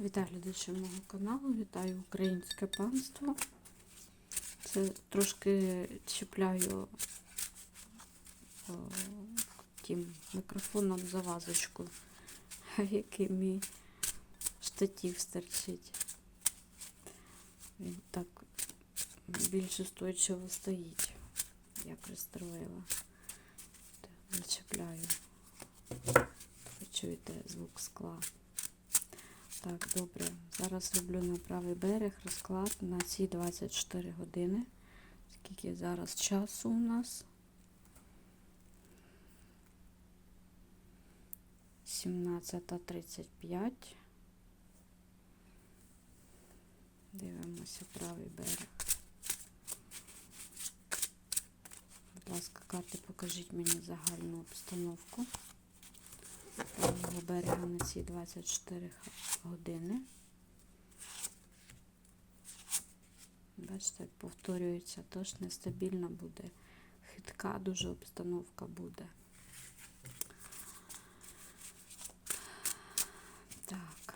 Вітаю глядачів мого каналу, вітаю українське панство. Це трошки чіпляю о, тим мікрофоном за вазочку, який мій штатів стерчить. Він так більш устойчиво стоїть, як розстроїла. Зачіпляю. Ви чуєте звук скла. Так, добре. Зараз роблю на правий берег розклад на ці 24 години. Скільки зараз часу у нас? 17.35. Дивимося правий берег. Будь ласка, карти, покажіть мені загальну обстановку берега на ці 24 години. Бачите, повторюється, тож нестабільна буде, хитка дуже обстановка буде. Так.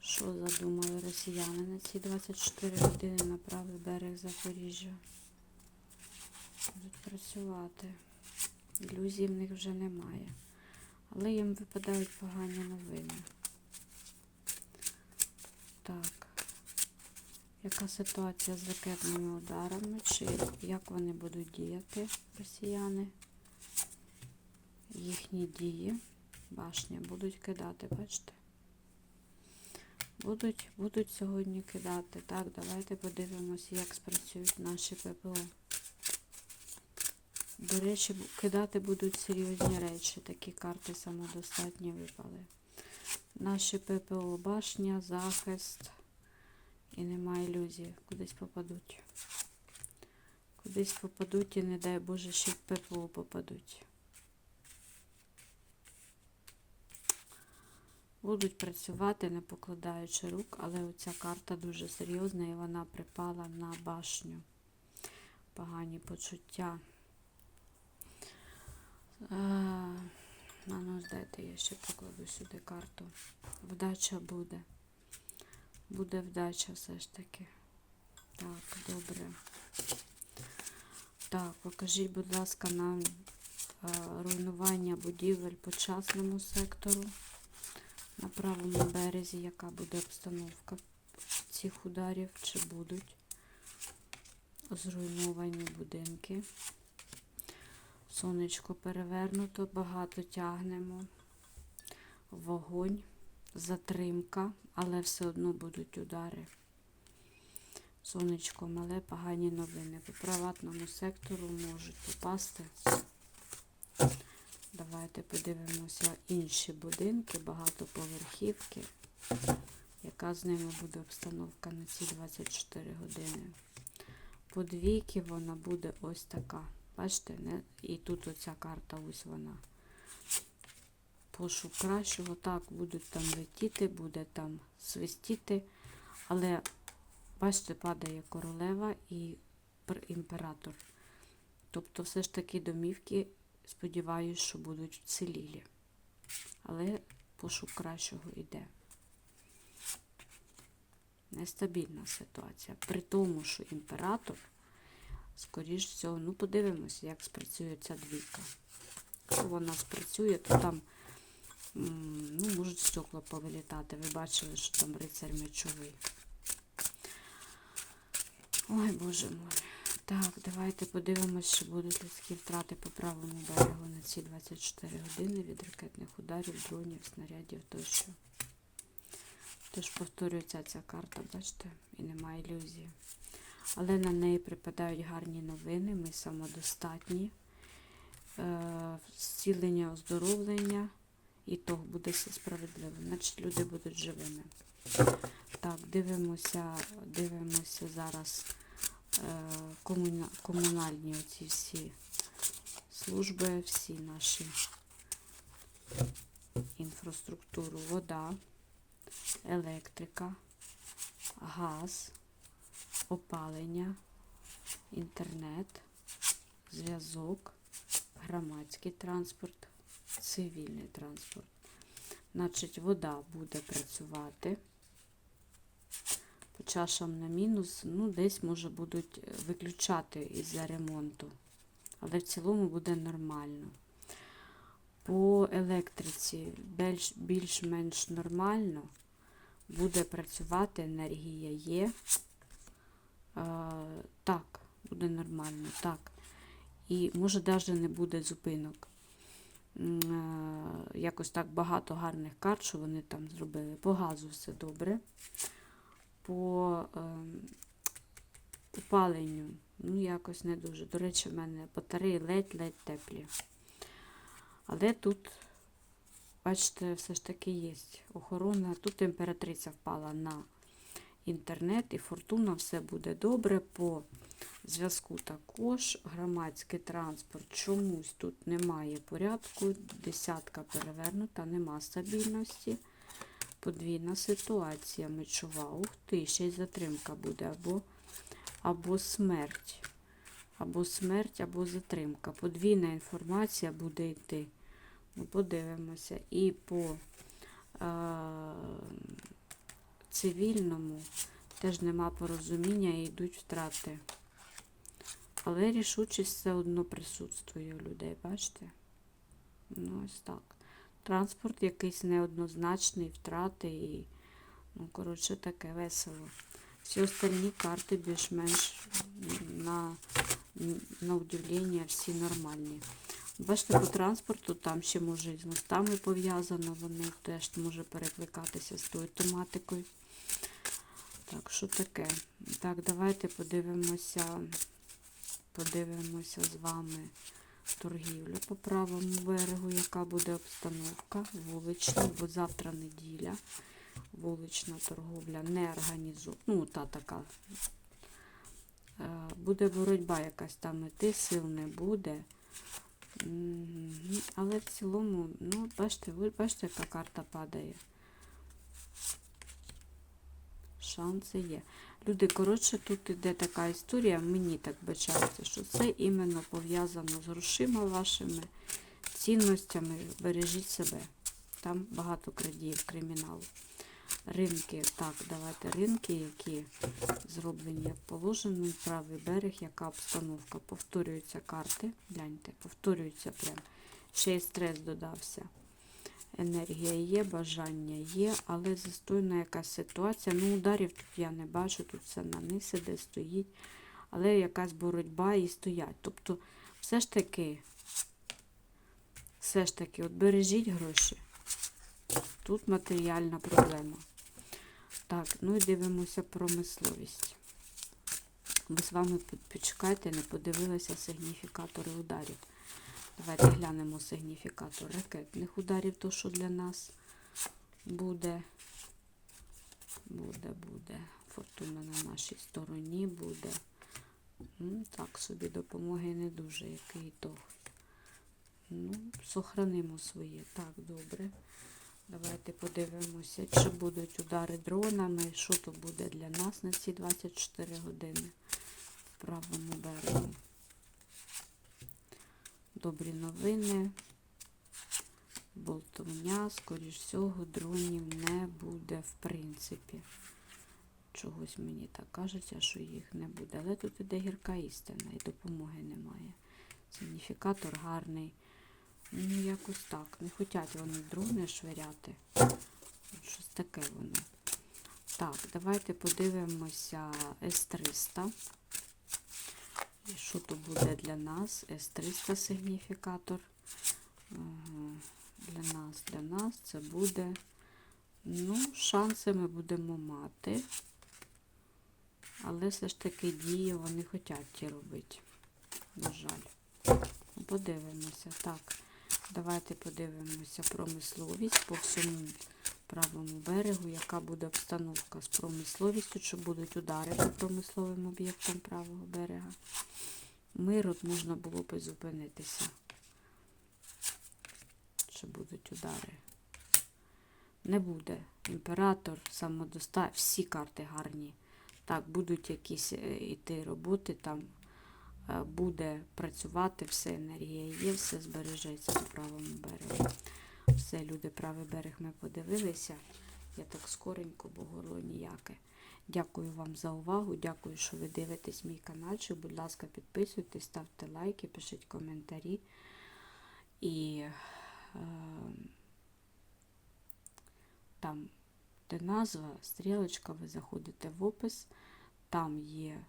Що задумали росіяни на ці 24 години на правий берег Запоріжжя? Будуть працювати. Ілюзій в них вже немає. Але їм випадають погані новини. Так. Яка ситуація з ракетними ударами? Чи як вони будуть діяти, росіяни? Їхні дії, башня, будуть кидати, бачите? Будуть, будуть сьогодні кидати. Так, давайте подивимося, як спрацюють наші ППО. До речі, кидати будуть серйозні речі. Такі карти самодостатні випали. Наші ППО башня, захист. І нема ілюзії. Кудись попадуть. Кудись попадуть і, не дай Боже, ще в ППО попадуть. Будуть працювати, не покладаючи рук, але оця карта дуже серйозна і вона припала на башню. Погані почуття. А ну, здайте, я ще покладу сюди карту. Вдача буде. Буде вдача все ж таки. Так, добре. Так, покажіть, будь ласка, нам а, руйнування будівель по частному сектору. На правому березі, яка буде обстановка цих ударів, чи будуть зруйновані будинки. Сонечко перевернуто, багато тягнемо. Вогонь, затримка, але все одно будуть удари. Сонечко мале, погані новини. По приватному сектору можуть попасти. Давайте подивимося інші будинки, багатоповерхівки. Яка з ними буде обстановка на ці 24 години? По двійки вона буде ось така. Бачите, не? і тут оця карта, ось вона. Пошук кращого, так, будуть там летіти, буде там свистіти, але, бачите, падає королева і імператор. Тобто, все ж таки домівки, сподіваюся, що будуть вцілілі. Але пошук кращого йде. Нестабільна ситуація. При тому, що імператор скоріш всього, ну подивимося, як спрацює ця двійка. Якщо вона спрацює, то там ну, можуть стекла повилітати. Ви бачили, що там рицарь мечовий. Ой, боже мой. Так, давайте подивимося, що будуть людські втрати по правому берегу на ці 24 години від ракетних ударів, дронів, снарядів тощо. Тож повторюється ця карта, бачите, і немає ілюзії але на неї припадають гарні новини, ми самодостатні, е, зцілення, оздоровлення, і то буде все справедливо, значить люди будуть живими. Так, дивимося, дивимося зараз е, комунальні оці всі служби, всі наші інфраструктуру, вода, електрика, газ опалення, інтернет, зв'язок, громадський транспорт, цивільний транспорт. Значить, вода буде працювати. По чашам на мінус, ну, десь, може, будуть виключати із-за ремонту. Але в цілому буде нормально. По електриці більш- більш-менш нормально. Буде працювати, енергія є. Так, буде нормально, так. І може навіть не буде зупинок. Е, Якось так багато гарних карт, що вони там зробили. По газу все добре. По ем, опаленню, ну, якось не дуже. До речі, в мене батареї ледь-ледь теплі. Але тут, бачите, все ж таки є охорона. Тут імператриця впала на інтернет і фортуна, все буде добре. По зв'язку також громадський транспорт. Чомусь тут немає порядку. Десятка перевернута, нема стабільності. Подвійна ситуація мечова. Ух ти, ще й затримка буде або, або смерть. Або смерть, або затримка. Подвійна інформація буде йти. Ну, подивимося. І по е, цивільному теж нема порозуміння і йдуть втрати. Але рішучість все одно присутствує у людей, бачите? Ну, ось так. Транспорт якийсь неоднозначний, втрати і, ну, коротше, таке весело. Всі остальні карти більш-менш на, на удивлення всі нормальні. Бачите, по транспорту там ще може з мостами пов'язано, вони теж може перекликатися з тою тематикою. Так, що таке? Так, давайте подивимося, подивимося з вами торгівлю по правому берегу, яка буде обстановка вулична, бо завтра неділя. Вулична торговля не організована. Ну, та така. Е, Буде боротьба якась там іти, сил не буде. Але в цілому, ну, бачите, бачите, яка карта падає. Шанси є. Люди, коротше, тут іде така історія, мені так бачається, що це іменно пов'язано з грошима вашими, цінностями. Бережіть себе. Там багато крадіїв, криміналу. Ринки, так, давайте ринки, які зроблені як положено, правий берег, яка обстановка. Повторюються карти. Гляньте, повторюються прям. Ще й стрес додався. Енергія є, бажання є, але застойна якась ситуація. Ну, ударів тут я не бачу, тут все на низ іде, стоїть, але якась боротьба і стоять. Тобто, все ж таки, все ж таки, от бережіть гроші. Тут матеріальна проблема. Так, ну і дивимося промисловість. Ми з вами почекайте, не подивилися сигніфікатори ударів. Давайте глянемо сигніфікатор ракетних ударів, то що для нас буде. Буде, буде. Фортуна на нашій стороні буде. Так собі допомоги не дуже, який ітог. Ну, сохранимо своє. Так, добре. Давайте подивимося, чи будуть удари дронами, що то буде для нас на ці 24 години в правому берегу. Добрі новини. Болтовня, скоріш всього, дронів не буде, в принципі. Чогось мені так кажеться, що їх не буде. Але тут іде гірка істина і допомоги немає. Сигніфікатор гарний. Ну, якось так. Не хочуть вони дрони швиряти. Щось таке воно. Так, давайте подивимося С-300. І що то буде для нас? С-300 сигніфікатор. Для нас, для нас це буде. Ну, шанси ми будемо мати. Але все ж таки дії вони хочуть ті робити. На жаль. Ну, Подивимося. Так, давайте подивимося промисловість по всьому правому берегу, яка буде обстановка з промисловістю, чи будуть удари по промисловим об'єктам правого берега. Мир от можна було б зупинитися. Чи будуть удари? Не буде. Імператор, самодоста, всі карти гарні. Так, будуть якісь е, іти роботи, там е, буде працювати, все енергія є, все збережеться по правому берегу. Все, люди, правий берег ми подивилися. Я так скоренько, бо горло ніяке. Дякую вам за увагу. Дякую, що ви дивитесь мій каналчик. Будь ласка, підписуйтесь, ставте лайки, пишіть коментарі. І е, там, де назва, стрілочка, ви заходите в опис, там є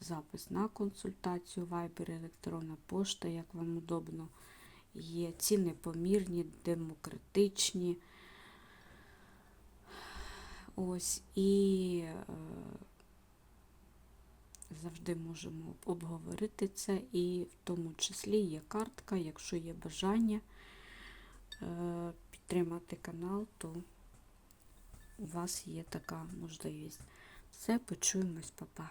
запис на консультацію, Viber, електронна пошта, як вам удобно. Є ціни помірні, демократичні. Ось і е, завжди можемо обговорити це, і в тому числі є картка, якщо є бажання е, підтримати канал, то у вас є така можливість. Все, почуємось, папа.